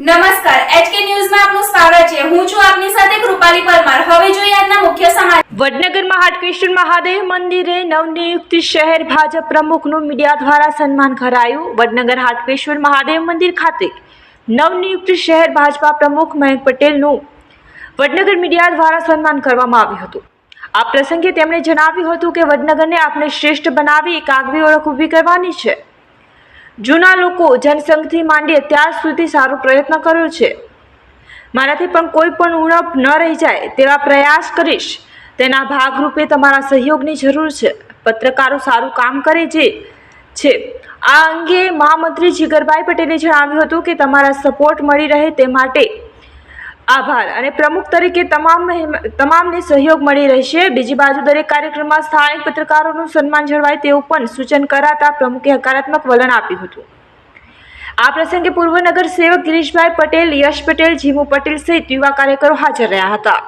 નમસ્કાર એચકે ન્યૂઝમાં આપનું સ્વાગત છે. હું છું આપની સાથે કૃપાલી પરમાર. મુખ્ય સમાચાર. વડનગરમાં હાટકેશ્વર મહાદેવ મંદિરે નવનિયુક્ત શહેર ભાજપ પ્રમુખનું મીડિયા દ્વારા સન્માન કરાયું. વડનગર હાટકેશ્વર મહાદેવ મંદિર ખાતે નવનિયુક્ત શહેર ભાજપા પ્રમુખ મયંક પટેલનું વડનગર મીડિયા દ્વારા સન્માન કરવામાં આવ્યું હતું. આ પ્રસંગે તેમણે જણાવ્યું હતું કે વડનગરને આપણે શ્રેષ્ઠ બનાવી, એક આગવી ઓળખ ઊભી કરવાની છે. જૂના લોકો જનસંઘથી માંડી અત્યાર સુધી સારો પ્રયત્ન કર્યો છે. મારાથી પણ કોઈ પણ ઉણપ ન રહી જાય તેવા પ્રયાસ કરીશ. તેના ભાગરૂપે તમારા સહયોગની જરૂર છે. પત્રકારો સારું કામ કરે જે છે. આ અંગે મહામંત્રી જીગરભાઈ પટેલે જણાવ્યું હતું કે તમારા સપોર્ટ મળી રહે તે માટે આભાર. અને પ્રમુખ તરીકે તમામ તમામને સહયોગ મળી રહેશે. બીજી બાજુ દરેક કાર્યક્રમમાં સ્થાનિક પત્રકારોનું સન્માન જળવાય તેવું પણ સૂચન કરાતા પ્રમુખે હકારાત્મક વલણ આપ્યું હતું. આ પ્રસંગે પૂર્વ નગર સેવક ગિરીશભાઈ પટેલ, યશ પટેલ, જીમુ પટેલ સહિત યુવા કાર્યકરો હાજર રહ્યા હતા.